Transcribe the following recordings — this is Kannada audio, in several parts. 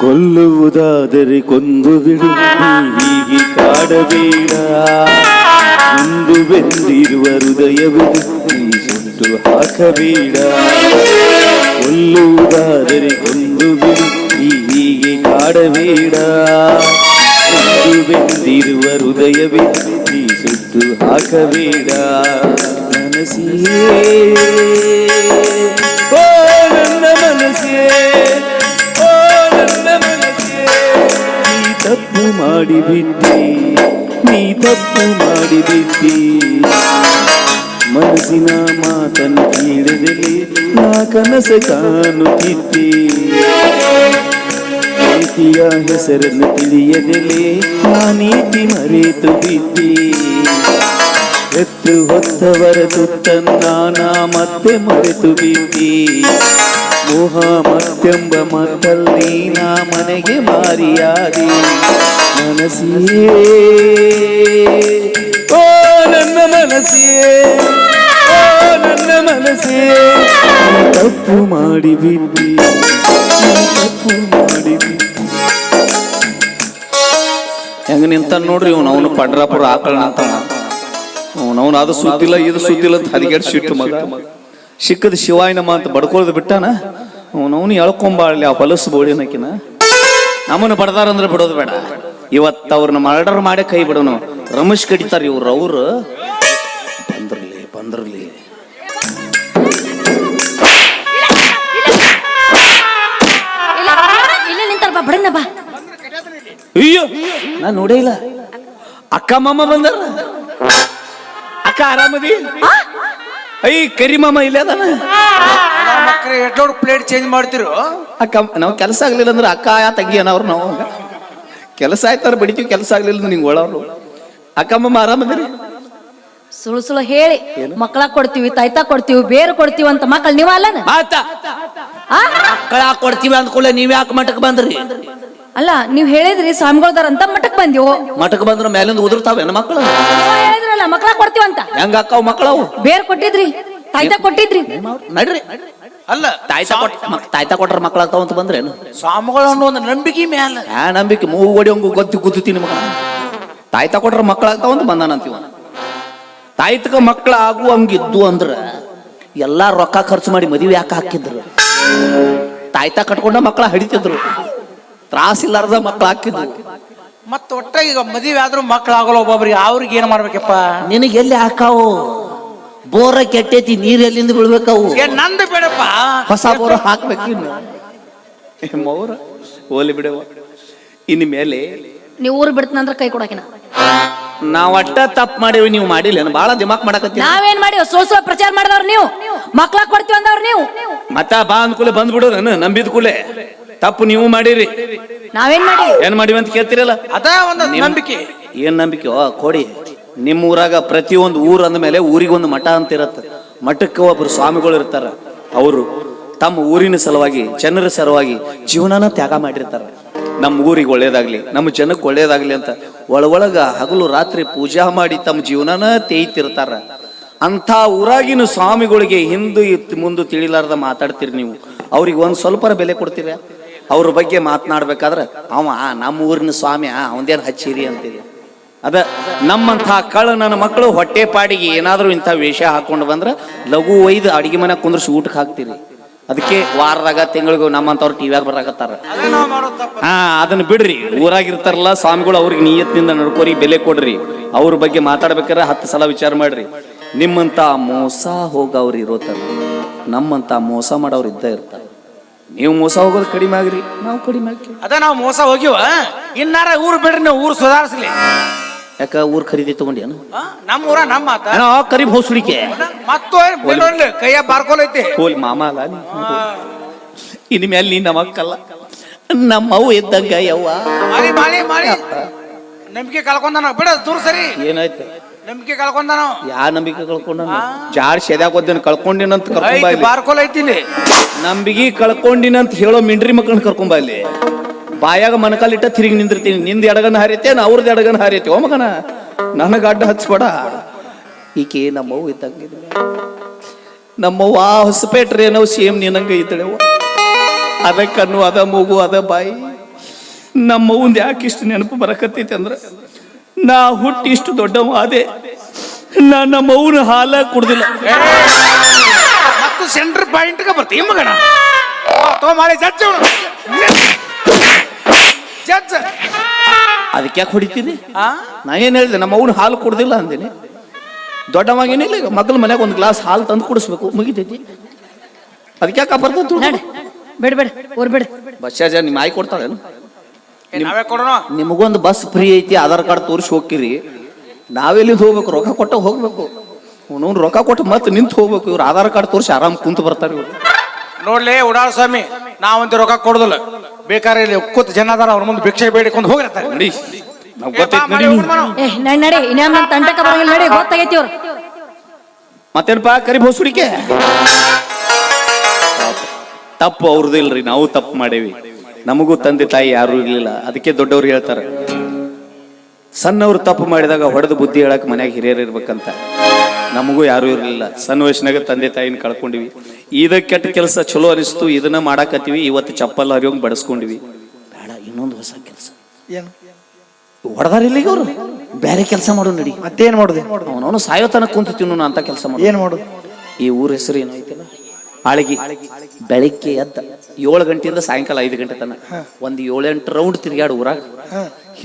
ಕೊಲ್ಲುವುದಾದರೆ ಕೊಂದು ಬಿಡು ನೀ ಹೀಗೆ ಕಾಡಬೇಡ ಇಂದು ಬೆಂದಿರುವ ಹೃದಯವಿದು ನೀ ಸುಟ್ಟು ಹಾಕಬೇಡ ಕೊಲ್ಲುವುದಾದರೆ ಕೊಂದು ಬಿಡು ನೀ ಹೀಗೆ ಕಾಡಬೇಡ ಇಂದು ಬೆಂದಿರುವ ಹೃದಯವಿದು ನೀ ಸುಟ್ಟು ಹಾಕಬೇಡ ಮನಸ್ಸಿಯೇ ಮಾಡಿಬಿಟ್ಟಿ ನೀ ತಪ್ಪು ಮಾಡಿಬಿಟ್ಟಿ ಮನಸ್ಸಿನ ಮಾತನ್ನು ಕೇಳದಲ್ಲಿ ನಾ ಕನಸ ಕಾಣುತ್ತಿದ್ದೆ ಪ್ರೀತಿಯ ಹೆಸರನ್ನು ತಿಳಿಯದೆಲೆ ನಾ ನೀತಿ ಮರೆತು ಬಿದ್ದೆ ಎತ್ತು ಹೊತ್ತವರ ತುತ್ತನ್ನ ನಾ ಮತ್ತೆ ಮರೆತು ಬಿದ್ದಿ ಮೋಹ ಮತ್ತೆಂಬ ಮತ್ತಲ್ಲಿ ನಾ ಮನೆಗೆ ಮಾರಿಯಾದಿ. ಮನಸ್ಸಿಯೇ. ಓ, ನನ್ನ ಮನಸ್ಸಿಯೇ. ಓ, ನನ್ನ ಮನಸ್ಸಿಯೇ. ನೀ ತಪ್ಪು ಮಾಡಿಬಿದ್ದಿ ನೀ ತಪ್ಪು ಮಾಡಿಬಿದ್ದಿ ಹೆಂಗ ನಿಂತ ನೋಡ್ರಿ ಇವ್ನು? ಅವನು ಪಂಡ್ರಾಪುರ ಆಕಳಣ ಅಂತ. ಅವನವನು ಅದು ಸುದ್ದಿಲ್ಲ, ಇದು ಸುದ್ದಿಲ್ಲ ಅಂತ ಹದಿಗೆಡ್ ಸಿಟ್ಟು ಮಗ. ಸಿಕ್ಕದ ಶಿವಾಯನಮ್ಮ ಅಂತ ಬಡ್ಕೊಳ್ಳೋದು ಬಿಟ್ಟಾನ? ಅವನವನು ಎಳ್ಕೊಂಬಾಳಲಿ ಆ ಹೊಲಸು ಬೋಳಿನಕಿನ. ನಮ್ಮನ್ನು ಬಡದಾರಂದ್ರೆ ಬಿಡೋದು ಬೇಡ. ಇವತ್ತು ಅವ್ರನ್ನ ಮರ್ಡರ್ ಮಾಡೇ ಕೈ ಬಿಡೋನು. ರಮೇಶ್ ಕಡಿತಾರ ಇವ್ರು ಅವ್ರು. ಬಂದ್ರಲಿ ಬಂದ್ರಲಿ. ಅಯ್ಯೋ ನಾ ನೋಡೇ ಇಲ್ಲ. ಅಕ್ಕ ಮಾಮ ಬಂದಾರ? ಅಕ್ಕ ಆರಾಮದಿ? ಐ ಕರಿ ಮಾಮ ಇಲ್ಲ ಅದಾನ? ಪ್ಲೇಟ್ ಚೇಂಜ್ ಮಾಡ್ತಿರು? ಅಕ್ಕ ನಾವು ಕೆಲಸ ಆಗ್ಲಿಲ್ಲ ಅಂದ್ರೆ ಅಕ್ಕ ಯಾ ತಂಗಿ ಅನ್ನೋರು ನಾವು. ಕೆಲಸ ಆಯ್ತಾರ ಬಡಿತೀವಿ ಕೆಲಸ ಆಗ್ಲಿಲ್ಲ ಅಂದ್ರೆ ನಿಂಗೆ ಒಳವ್ರು. ಅಕ್ಕಮ್ಮ ಆರಾಮದಿರಿ ಸುಳು ಸುಳು ಹೇಳಿ. ಮಕ್ಕಳ ಕೊಡ್ತೀವಿ ತಾಯ್ತಾ ಕೊಡ್ತೀವಿ ಬೇರೆ ಕೊಡ್ತೀವಿ ಅಂತ ಮಕ್ಕಳು ನೀವ ಅಲ್ಲನ? ಆತ ಆ? ಮಕ್ಕಳ ಕೊಡ್ತೀವಿ ಅಂದ್ಕೊಳ್ಳೆ ನೀವ್ ಯಾಕೆ ಮಠಕ್ಕೆ ಬಂದ್ರಿ? ಅಲ್ಲ ನೀವ್ ಹೇಳಿದ್ರಿ ಸ್ವಾಮಿಗಳದಾರ ಅಂತ ಮಠಕ್ ಬಂದಿವು ಮಠಕ್ಕೆ ಬಂದ್ರ ಮೇಲಿಂದ ಉದುರ್ತಾವ ಹೆಣ್ಣು ಮಕ್ಕಳು? ನೀವ್ ಹೇಳಿದ್ರಲ್ಲ ಮಕ್ಕಳ ಕೊಡ್ತೀವಿ ಅಂತ ಹೆಂಗ ಅಕ್ಕವ್ ಮಕ್ಕಳವು? ಬೇರೆ ಕೊಟ್ಟಿದ್ರಿ ತಾಯ್ತಾ ಕೊಟ್ಟಿದ್ರಿ. ನಡ್ರಿ. ಅಲ್ಲ ತಾಯ್ತ ಕೊಟ್ ಮಕ್- ತಾಯ್ತಾ ಕೊಟ್ರ ಮಕ್ಕಳಾಗ್ತಾವ ಅಂತ ಬಂದ್ರೇನು ಸ್ವಾಮಿಗಳು ಅನ್ನೋ ಒಂದು ನಂಬಿಕೆ ಮ್ಯಾಲ. ಯಾ ನಂಬಿಕೆ. ಮೂಗು ಹೊಡಿಯಂಗು ಗೊತ್ತಿ ಕೂತೀನಿ ಮಗ. ತಾಯ್ತ ಕೊಟ್ರ ಮಕ್ಕಳಾಗ್ತಾವ ಅಂತ ಬಂದಾನಂತೀವ ತಾಯ್ತಕ ಮಕ್ಕಳ ಆಗುವಂಗಿದ್ದು ಅಂದ್ರ ಎಲ್ಲಾ ರೊಕ್ಕ ಖರ್ಚು ಮಾಡಿ ಮದುವೆ ಯಾಕೆ ಹಾಕಿದ್ರು? ತಾಯ್ತ ಕಟ್ಕೊಂಡ ಮಕ್ಕಳ ಹಡಿತಿದ್ರು. ತ್ರಾಸಿಲ್ಲಾರ್ದ ಮಕ್ಕಳ ಹಾಕಿದ್ರು. ಮತ್ತ ಒಟ್ಟ ಈಗ ಮದುವೆ ಆದ್ರೂ ಮಕ್ಕಳಾಗಲ್ಲ ಆಗೋಲ್ಲ ಒಬ್ಬೊಬ್ರಿಗೆ. ಅವ್ರಿಗೆ ಏನ್ ಮಾಡ್ಬೇಕಪ್ಪ? ನಿನಗೆ ಎಲ್ಲಿ ಹಾಕಾವು? ಬೋರ ಕೆಟ್ಟೈತಿ ನೀರ್ ಎಲ್ಲಿಂದ ಬಿಡ್ಬೇಕು ಏ ನಂದು ಬೇಡಪ್ಪ. ಹೊಸ ಬೋರ ಹಾಕ್ಬೇಕು ಇನ್ನು. ಮೌರ ಓಲಿ ಬಿಡವ ಇನ್ ಮೇಲೆ ನೀವ್ ಊರ್ ಬಿಡ್ತನಂದ್ರ ಕೈ ಕೊಡಕಿನ. ನಾವ್ ಅಟ್ಟ ತಪ್ಪ ಮಾಡಿವಿ ನೀವು ಮಾಡಿಲ್ಲ. ಬಹಳ ದಿಮಾಕ್ ಮಾಡಕತ್ತಿ ನಾವೇನ್ ಮಾಡಿ ಸೋ ಸೋ ಪ್ರಚಾರ ಮಾಡಿದವ್ರು ನೀವು? ಮಕ್ಳ ಕೊಡ್ತೀವಿ ಅಂದವ್ರು ನೀವು? ಮತ್ತ ಬಾ ಅಂದ್ಕೂಲೆ ಬಂದ್ಬಿಡು ನಾನು ನಂಬಿದ ಕೂಲೆ ತಪ್ಪು ನೀವು ಮಾಡಿರಿ. ನಾವೇನ್ ಮಾಡಿ ಏನ್ ಮಾಡಿವಿ ಅಂತ ಕೇಳ್ತಿರಲ್ಲ? ಅದ ಒಂದು ನಂಬಿಕೆ. ಏನ್ ನಂಬಿಕೆ? ಓ ಕೊಡಿ. ನಿಮ್ಮ ಊರಾಗ ಪ್ರತಿಯೊಂದು ಊರು ಅಂದ ಮೇಲೆ ಊರಿಗೊಂದು ಮಠ ಅಂತ ಇರತ್ತೆ. ಮಠಕ್ಕೆ ಒಬ್ಬರು ಸ್ವಾಮಿಗಳು ಇರ್ತಾರೆ. ಅವರು ತಮ್ಮ ಊರಿನ ಸಲುವಾಗಿ, ಜನರ ಸಲುವಾಗಿ ಜೀವನನ ತ್ಯಾಗ ಮಾಡಿರ್ತಾರೆ. ನಮ್ಮ ಊರಿಗೆ ಒಳ್ಳೇದಾಗ್ಲಿ, ನಮ್ಮ ಜನಕ್ಕೆ ಒಳ್ಳೇದಾಗ್ಲಿ ಅಂತ ಒಳಗೊಳಗ ಹಗಲು ರಾತ್ರಿ ಪೂಜಾ ಮಾಡಿ ತಮ್ಮ ಜೀವನನ ತೇಯ್ತಿರ್ತಾರ ಅಂಥ ಊರಾಗಿನ ಸ್ವಾಮಿಗಳಿಗೆ ಹಿಂದು ಇತ್ತು, ಮುಂದೆ ತಿಳಿಲಾರ್ದ ಮಾತಾಡ್ತೀರಿ ನೀವು. ಅವ್ರಿಗೆ ಒಂದು ಸ್ವಲ್ಪ ಬೆಲೆ ಕೊಡ್ತೀರ? ಅವ್ರ ಬಗ್ಗೆ ಮಾತನಾಡ್ಬೇಕಾದ್ರೆ, ಅವ ನಮ್ಮ ಊರಿನ ಸ್ವಾಮಿ ಅವಂದೇನು ಹಚ್ಚಿರಿ ಅಂತೀರಿ? ಅದ ನಮ್ಮಂಥ ಕಳ್ಳ ನನ್ನ ಮಕ್ಕಳು ಹೊಟ್ಟೆ ಪಾಡಿಗೆ ಏನಾದರೂ ಇಂಥ ವೇಷ ಹಾಕೊಂಡು ಬಂದ್ರೆ ಲಘು ಒಯ್ದು ಅಡಿಗೆ ಮನೆ ಕುಂದ್ರಿಸಿ ಊಟಕ್ಕೆ ಹಾಕ್ತೀರಿ. ಅದಕ್ಕೆ ವಾರದಾಗ ತಿಂಗಳಿಗೂ ನಮ್ಮಂಥವ್ರು ಟಿವಿಯಾಗ ಬರಾಕತ್ತಾರ. ಹಾ, ಅದನ್ನ ಬಿಡ್ರಿ. ಊರಾಗಿರ್ತಾರಲ್ಲ ಸ್ವಾಮಿಗಳು ಅವ್ರಿಗೆ ನಿಯತ್ನಿಂದ ನಡ್ಕೋರಿ, ಬೆಲೆ ಕೊಡ್ರಿ. ಅವ್ರ ಬಗ್ಗೆ ಮಾತಾಡ್ಬೇಕಾದ್ರೆ ಹತ್ತು ಸಲ ವಿಚಾರ ಮಾಡ್ರಿ. ನಿಮ್ಮಂತ ಮೋಸ ಹೋಗವ್ರು ಇರೋತಾರ ನಮ್ಮಂತ ಮೋಸ ಮಾಡೋರು ಇದ್ದ ಇರ್ತಾರೆ. ನೀವು ಮೋಸ ಹೋಗೋದು ಕಡಿಮೆ ಆಗ್ರಿ, ನಾವು ಕಡಿಮೆ ಅದ ನಾವು ಮೋಸ ಹೋಗಿವ, ಇನ್ನಾರ ಊರು ಬಿಡ್ರಿ, ನಾವು ಊರು ಸುಧಾರಿಸ್ಲಿ. ಯಾಕ ಊರ್ ಖರೀದಿ ತಗೊಂಡೇನು ಆ, ನಮ್ಮ ಊರ ನಮ್ಮ ಮಾತ. ಏನೋ ಕರಿ ಭೋಸುಡಿಕೆ ಮತ್ತು ಕೈಯ ಬಾರ್ಕೊಲೈತಿ ಹೋಲಿ ಮಾಮ ಅಲ್ಲ ನೀ? ಇನ್ ಮೇಲೆ ನೀ ನಮ್ಮ ಅಕ್ಕಲ್ಲ. ನಮ್ಮವು ಇದ್ದಂಗ ಯವ್ವ. ಮಾಡಿ ಮಾಡಿ ಮಾಡಿ ನಂಬಿಕೆ ಕಳ್ಕೊಂಡಾನ? ಬಿಡ ದೂರ ಸರಿ. ಏನಾಯ್ತು? ನಂಬಿಕೆ ಕಳ್ಕೊಂಡಾನ? ಯಾ ನಂಬಿಕೆ ಕಳ್ಕೊಂಡ ಜಾಡ್ ಶೆದ್ಯಾಗ ಓದ್ದೇನು ಕಳ್ಕೊಂಡಿನಂತ ಕರ್ಕೊಂಬ ಐತಿ ಇಲ್ಲಿ ಬಾರ್ಕೊಲೈತಿ ಇಲ್ಲಿ ನಂಬಿಗಿ ಕಳ್ಕೊಂಡಿನಂತ ಹೇಳೋ ಮಿಂಡ್ರಿ ಮಕ್ಕಳನ್ನ ಕರ್ಕೊಂಬ ಇಲ್ಲಿ ಬಾಯಾಗ ಮನಕಾಲಿಟ್ಟ ತಿರುಗಿ ನಿಂದಿರ್ತೀನಿ. ನಿಂದ ಎಡಗನ ಹಾರೈತೆ ಅವ್ರದ್ದು ಎಡಗನ ಹರಿಯತ್ತೆ ಓ ಮಗನ ನನಗ ಅಡ್ಡ ಹಚ್ಬೇಡ. ಈಕೆ ನಮ್ಮವ್ವ ಇದ್ದಂಗೆ ನಮ್ಮವ್ವ, ಹೊಸಪೇಟ್ರೆ, ಏನೋ ಸೇಮ್ ನಿನಂಗ ಇದ್ದಳೆ ಅದ ಕಣ್ಣು, ಅದ ಮೂಗು, ಅದ ಬಾಯಿ. ನಮ್ಮ ಒಂದ್ ಯಾಕೆ ಇಷ್ಟು ನೆನಪು ಬರಕತ್ತೈತಿ ಅಂದ್ರೆ, ನಾ ಹುಟ್ಟಿ ಇಷ್ಟು ದೊಡ್ಡವ ಅದೇ ನಾ ನಮ್ಮ ಅವನ ಹಾಲ ಕುಡ್ದಿಲ್ಲ. ಮತ್ತು ಸೆಂಟರ್ ಪಾಯಿಂಟ್ಗೆ ಬರ್ತೀವಿ ಮಗಣ ತೋ ಮಾಡಿ ಜಡ್ಜ್ ಜಡ್ಜ್. ಅದಕ್ಕೆ ಯಾಕೆ ಹೊಡಿತೀನಿ? ನಾನೇನು ನಾ ಏನು ಹೇಳಿದೆ ನಮ್ಮ ಅವನು ಹಾಲು ಕುಡ್ದಿಲ್ಲ ಅಂದಿನಿ. ದೊಡ್ಡವಾಗೇನಿಲ್ಲ ಈಗ ಮಗಳ ಮನೆಗೆ ಒಂದು ಗ್ಲಾಸ್ ಹಾಲು ತಂದು ಕುಡಿಸ್ಬೇಕು ಮುಗಿತೈತಿ. ಅದಕ್ಕೆ ಯಾಕೆ ಬರ್ತೈತಿ ಬೇಡಿ ಬೇಡಿ ಓರ್ ನಿಮ್ಮ ಆಯ್ ನಾವೇ ಕೊಡೋಣ. ನಿಮಗೊಂದು ಬಸ್ ಫ್ರೀ ಐತಿ ಆಧಾರ್ ಕಾರ್ಡ್ ತೋರಿಸಿ ಹೋಗ್ತೀರಿ. ನಾವೆಲ್ಲಿ ಹೋಗ್ಬೇಕು? ರೊಕ್ಕ ಕೊಟ್ಟ ಹೋಗ್ಬೇಕು. ಒಂದೊಂದು ರೊಕ್ಕ ಕೊಟ್ಟು ಮತ್ತೆ ನಿಂತು ಹೋಗ್ಬೇಕು. ಇವ್ರು ಆಧಾರ್ ಕಾರ್ಡ್ ತೋರಿಸಿ ಆರಾಮ್ ಕುಂತು ಬರ್ತಾರೆ ಇವ್ರು. ನೋಡ್ಲಿ ಉಡಾಳ ಸ್ವಾಮಿ ನಾವಂತ ರೊಕ್ಕ ಕೊಡುದಿಲ್ಲ. ಬೇಕಾದ್ರೆ ಇಲ್ಲಿ ಕೂತ್ ಜನ ಅದಾರ ಅವ್ರ ಮುಂದೆ ಭಿಕ್ಷೆ ಬೇಡಿಕೊಂಡು ಹೋಗಿರ್ತಾರೆ. ನೋಡಿ. ನಾವು ಗೊತ್ತೈತಿ ನಡಿ. ಏ ನಡಿ ನಡಿ. ಇನ್ಯಾಮ್ ನಮ್ ತಂಟಕ ಬರಂಗಿಲ್ಲ ನಡಿ ಗೊತ್ತಾಗೈತಿ ಅವ್ರು. ಮತ್ತೇನಪ್ಪ ಕರಿ ಬೋಸುಡಿಕೆ ತಪ್ಪು ಅವ್ರದ್ದು ಇಲ್ರಿ ನಾವು ತಪ್ಪು ಮಾಡೇವಿ. ನಮಗೂ ತಂದೆ ತಾಯಿ ಯಾರು ಇರ್ಲಿಲ್ಲ ಅದಕ್ಕೆ ದೊಡ್ಡವ್ರು ಹೇಳ್ತಾರೆ. ಸಣ್ಣವ್ರು ತಪ್ಪು ಮಾಡಿದಾಗ ಹೊಡೆದು ಬುದ್ಧಿ ಹೇಳಕ್ಕೆ ಮನ್ಯಾಗ ಹಿರಿಯರು ಇರ್ಬೇಕಂತ. ನಮಗೂ ಯಾರು ಇರಲಿಲ್ಲ. ಸಣ್ಣ ವಯಸ್ಸಿನಾಗ ತಂದೆ ತಾಯಿನ ಕಳ್ಕೊಂಡಿವಿ. ಇದ ಕೆಟ್ಟ ಕೆಲಸ ಚಲೋ ಅನಿಸ್ತು ಇದನ್ನ ಮಾಡಾಕತ್ತೀವಿ ಇವತ್ತು ಚಪ್ಪಲ್ ಹರಿಯೋಂಗ್ ಬಡಸ್ಕೊಂಡಿವಿ. ಬೇಡ ಇನ್ನೊಂದು ಹೊಸ ಕೆಲಸ. ಏನು? ಹೊಡೆದಾರ ಇಲ್ಲಿಗೆ ಅವರು? ಬೇರೆ ಕೆಲಸ ಮಾಡು ನಡಿ. ಮತ್ತೇನ್ ಮಾಡುದು? ಅವನವನು ಸಾಯೋತನ ಕುಂತು ತಿನ್ನು ಅಂತ ಕೆಲಸ ಮಾಡು ಏನ್ ಮಾಡುದು? ಈ ಊರ ಹೆಸರು ಏನು ಐತಿಲ್ಲ ಆಳಗಿ. ಬೆಳಿಗ್ಗೆ ಎದ್ದ ಏಳು ಗಂಟೆಯಿಂದ ಸಾಯಂಕಾಲ ಐದು ಗಂಟೆ ತನಕ. ಒಂದು ಏಳೆಂಟು ರೌಂಡ್ ತಿರ್ಗಾಡು ಊರಾಗ.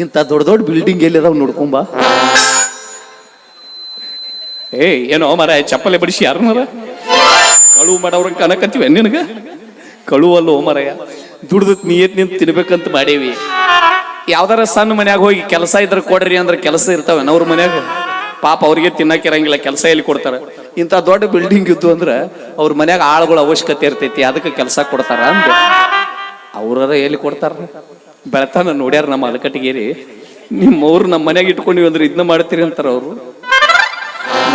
ಇಂಥ ದೊಡ್ಡ ದೊಡ್ಡ ಬಿಲ್ಡಿಂಗ್ ಎಲ್ಲಿ ಅದಾವ ನೋಡ್ಕೊಂಬ? ಏ, ಏನೋ ಮರ ಚಪ್ಪಲೆ ಬಡಿಸಿ ಯಾರನ್ನಾರ? ಕಳುವು ಮಾಡವ್ರ ಕನಕತ್ತೀವಿ ನಿನಗ? ಕಳುವಲ್ಲೋ ಮರಯ ದುಡ್ದು ನೀಯತ್ ನಿಂತ ತಿನ್ಬೇಕಂತ ಮಾಡೇವಿ. ಯಾವ್ದಾರ ಸಣ್ಣ ಮನ್ಯಾಗ ಹೋಗಿ ಕೆಲಸ ಇದ್ರ ಕೊಡ್ರಿ ಅಂದ್ರೆ ಕೆಲಸ ಇರ್ತಾವೆ ಅವ್ರ ಮನ್ಯಾಗ? ಪಾಪ ಅವ್ರಿಗೆ ತಿನ್ನಕ್ಕಿರಂಗಿಲ್ಲ ಕೆಲಸ ಎಲ್ಲಿ ಕೊಡ್ತಾರ? ಇಂಥ ದೊಡ್ಡ ಬಿಲ್ಡಿಂಗ್ ಇದ್ದು ಅಂದ್ರೆ ಅವ್ರ ಮನ್ಯಾಗ ಆಳುಗಳ ಅವಶ್ಯಕತೆ ಇರ್ತೈತಿ, ಅದಕ್ಕೆ ಕೆಲಸ ಕೊಡ್ತಾರ ಅಂದ್ರೆ ಅವ್ರ ಎಲ್ಲಿ ಕೊಡ್ತಾರ? ಬೆಳತಾನ ನೋಡ್ಯಾರ ನಮ್ಮ ಅಲಕಟ್ಟಿಗೇರಿ. ನಿಮ್ಮವ್ರು ನಮ್ಮ ಮನೆಯಾಗ ಇಟ್ಕೊಂಡಿವಿ ಅಂದ್ರೆ ಇದನ್ನ ಮಾಡ್ತೀರಿ ಅಂತಾರ ಅವರು.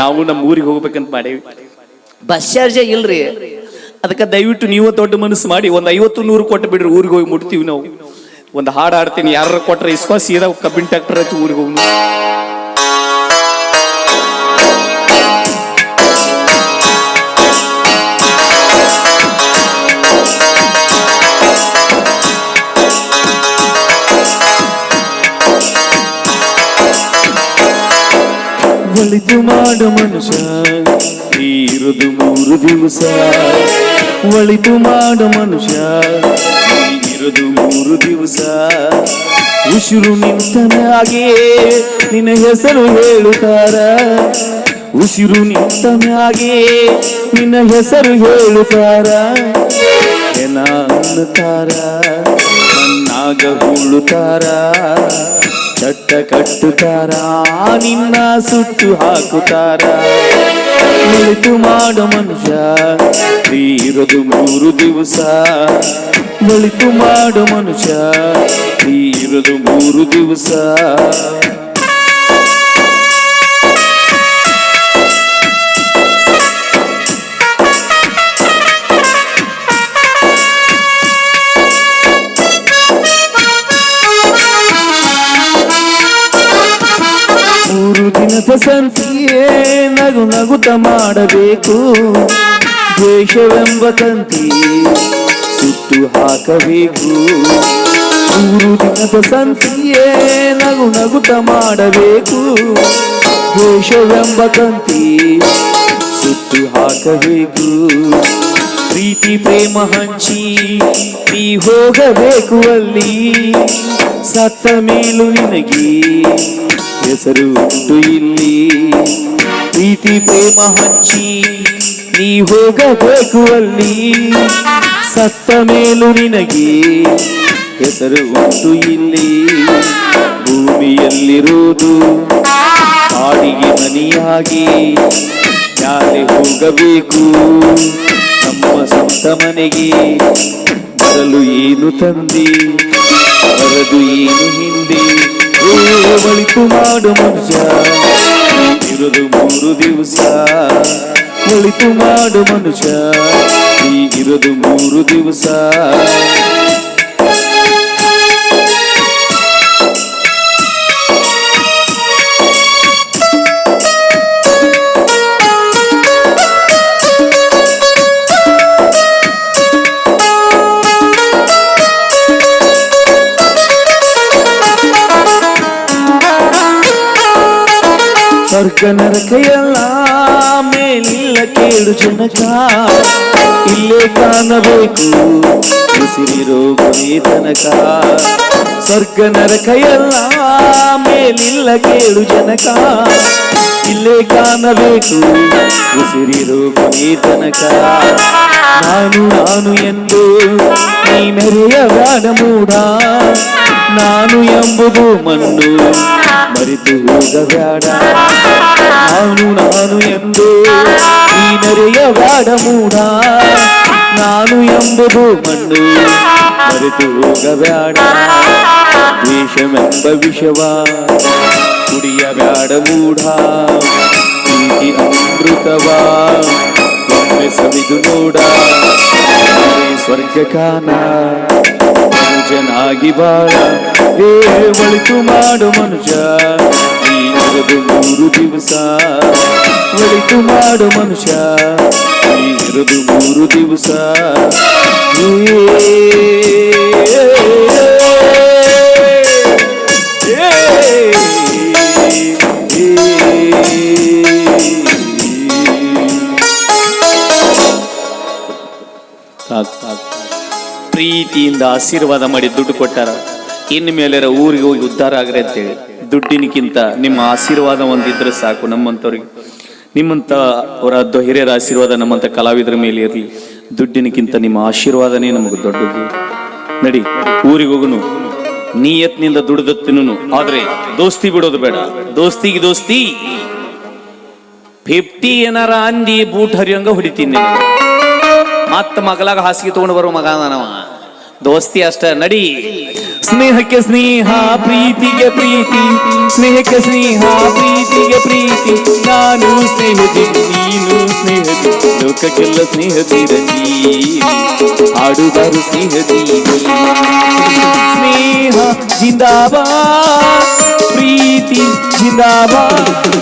ನಾವು ನಮ್ಮ ಊರಿಗೆ ಹೋಗ್ಬೇಕಂತ ಮಾಡೇವಿ. ಬಸ್ ಚಾರ್ಜ್ ಇಲ್ರಿ. ಅದಕ್ಕೆ ದಯವಿಟ್ಟು ನೀವು ದೊಡ್ಡ ಮನಸ್ಸು ಮಾಡಿ ಒಂದು ಐವತ್ತು ನೂರು ಕೊಟ್ಟು ಬಿಡ್ರಿ ಊರಿಗೆ ಹೋಗಿ ಮುಟ್ತೀವಿ ನಾವು. ಒಂದು ಹಾಡು ಆಡ್ತೀನಿ ಯಾರು ಕೊಟ್ರೆ ಇಸ್ಕೋ, ಸೀದಾ ಕಬ್ಬಿನ ಟ್ಯಾಕ್ಟರ್ ಹಚ್ಚಿ ಊರಿಗೆ ಹೋಗಿ ಒಳಿತು ಮಾಡು ಮನುಷ್ಯ ಇರುದು ಮೂರು ದಿವಸ. ಒಳಿತು ಮಾಡು ಮನುಷ್ಯ ಇರುದು ಮೂರು ದಿವಸ. ಉಸಿರು ನಿಂತನಾಗೆ ನಿನ್ನ ಹೆಸರು ಹೇಳುತ್ತಾರ. ಉಸಿರು ನಿಂತನಾಗೆ ನಿನ್ನ ಹೆಸರು ಹೇಳುತ್ತಾರ. ಎನ ಅನ್ನುತ್ತಾರ, ಮಣ್ಣಾಗ ಹೂಳುತ್ತಾರ ಚಟ್ಟ ಕಟ್ಟುತ್ತಾರ, ನಿನ್ನ ಸುಟ್ಟು ಹಾಕುತ್ತಾರ. ಮುಳಿತು ಮಾಡು ಮನುಷ್ಯ ಇರೋದು ಮೂರು ದಿವಸ. ಮುಳಿತು ಮಾಡು ಮನುಷ್ಯ ಇರೋದು ಮೂರು ದಿವಸ. ಮೂರು ದಿನದ ಸಂತಿಯೇ ನಗು ನಗುತ ಮಾಡಬೇಕು. ದ್ವೇಷವೆಂಬ ತಂತಿ ಸುತ್ತು ಹಾಕಬೇಕು. ಮೂರು ದಿನದ ಸಂತಿಯೇ ನಗು ನಗುತ ಮಾಡಬೇಕು. ದ್ವೇಷವೆಂಬ ತಂತಿ ಸುತ್ತು ಹಾಕಬೇಕು. ಪ್ರೀತಿ, ಪ್ರೇಮ ಹಂಚಿ ನೀ ಹೋಗಬೇಕು ಅಲ್ಲಿ. ಸತ್ತ ಮೇಲೂ ನಿನಗೆ ಹೆಸರು ಉಂಟು ಇಲ್ಲಿ ಪ್ರೀತಿ ಪ್ರೇಮ ಹಂಚಿ ನೀ ಹೋಗಬೇಕು ಅಲ್ಲಿ ಸತ್ತ ಮೇಲೂ ನಿನಗೆ ಹೆಸರು ಉಂಟು ಇಲ್ಲಿ ಭೂಮಿಯಲ್ಲಿರುವುದು ಕಾಡಿಗೆ ಮನಿಯಾಗಿ ಯಾರೇ ಹೋಗಬೇಕು ನಮ್ಮ ಸ್ವಂತ ಮನೆಗೆ ಬರಲು ಏನು ತಂದಿ ಬರದು ಏನು ಹಿಂದೆ ಓ ಒಳಿತು ಮಾಡು ಮನುಷ್ಯ ಇರೋದು ಮೂರು ದಿವಸ ಒಳಿತು ಮಾಡು ಮನುಷ್ಯ ಈಗಿರೋದು ಮೂರು ದಿವಸ ಸ್ವರ್ಗ ನರಕ ಎಲ್ಲ ಮೇಲಿಲ್ಲ ಕೇಳು ಜನಕ. ಇಲ್ಲೇ ಕಾಣಬೇಕು, ಉಸಿರಿರೋ ಕೊನೆ ತನಕ. ಸ್ವರ್ಗ ನರಕ ಎಲ್ಲ ಮೇಲಿಲ್ಲ ಕೇಳು ಜನಕ. ಇಲ್ಲೇ ಕಾಣಬೇಕು, ಉಸಿರಿರೋ ಕೊನೆ ತನಕ. ನಾನು ನಾನು ಎಂದು ನೀ ಮೆರೆಯ ಮೂಢ ನಾನು ಎಂಬುದು ಮಣ್ಣು ಮರೆತು ಹೋಗಬೇಡ ನಾನು ನಾನು ಎಂದು ನೀ ಮೆರೆಯಬೇಡ ಮೂಢ ನಾನು ಎಂಬುದು ಮಣ್ಣು ಮರೆತು ಹೋಗಬೇಡ ದ್ವೇಷವೆಂಬ ವಿಷವ ಕುಡಿಯಬೇಡ ಮೂಢ ಪ್ರೀತಿ ಅಮೃತವಾ ಒಮ್ಮೆ ಸವಿದು ನೋಡ ಅದೇ ಕಾನ ಬಾಳ ಏ ಒಳಿತು ಮಾಡು ಮನುಜ ಈ ಇರದು ಮೂರು ದಿವಸ ಒಳಿತು ಮಾಡು ಮನುಷ್ಯ. ಈ ಇರದು ಮೂರು ದಿವಸ ಸಾಕ್ ಪ್ರೀತಿಯಿಂದ ಆಶೀರ್ವಾದ ಮಾಡಿ ದುಡ್ಡು ಕೊಟ್ಟಾರ. ಇನ್ನು ಮೇಲೆ ಊರಿಗೆ ಹೋಗಿ ಉದ್ಧಾರ ಆಗ್ರಿ ಅಂತೇಳಿ. ದುಡ್ಡಿನಕ್ಕಿಂತ ನಿಮ್ಮ ಆಶೀರ್ವಾದ ಒಂದಿದ್ರೆ ಸಾಕು ನಮ್ಮಂಥವ್ರಿಗೆ. ನಿಮ್ಮಂತ ಅವರ ಹಿರಿಯರ ಆಶೀರ್ವಾದ ನಮ್ಮಂತ ಕಲಾವಿದರ ಮೇಲೆ ಇರಲಿ. ದುಡ್ಡಿನಕ್ಕಿಂತ ನಿಮ್ಮ ಆಶೀರ್ವಾದನೇ ನಮಗೆ ದೊಡ್ಡದು. ನಡಿ, ಊರಿಗೆ ಹೋಗುನು. ನೀಯತ್ನಿಂದ ದುಡ್ದ ತಿನ್ನು ಆದ್ರೆ ದೋಸ್ತಿ ಬಿಡೋದು ಬೇಡ. ದೋಸ್ತಿಗೆ ದೋಸ್ತಿ. ಫಿಫ್ಟಿ ಏನಾರ ಅಂದಿ ಬೂಟ್ ಹರಿಯಂಗ ಹೊಡಿತೀನಿ. ಮತ್ತ ಮಗಲಾಗ ಹಾಸಿಗೆ ತಗೊಂಡು ಬರೋ ಮಗ ನಾವ ದೋಸ್ತಿ ಅಷ್ಟ ನಡಿ. ಸ್ನೇಹಕ್ಕೆ ಸ್ನೇಹ, ಪ್ರೀತಿಗೆ ಪ್ರೀತಿ. ಸ್ನೇಹಕ್ಕೆ ಸ್ನೇಹ, ಪ್ರೀತಿಗೆ ಪ್ರೀತಿ. ನಾನು ಸ್ನೇಹದಿ ನೀನು ಸ್ನೇಹದಿ ಲೋಕಕ್ಕೆಲ್ಲ ಸ್ನೇಹದಿರಲಿ ಹಾಡುಗಾರು ಸ್ನೇಹದಿ ಸ್ನೇಹ ಜಿಂದಾಬಾ ಪ್ರೀತಿ ಜಿಂದಾಬಾದ್.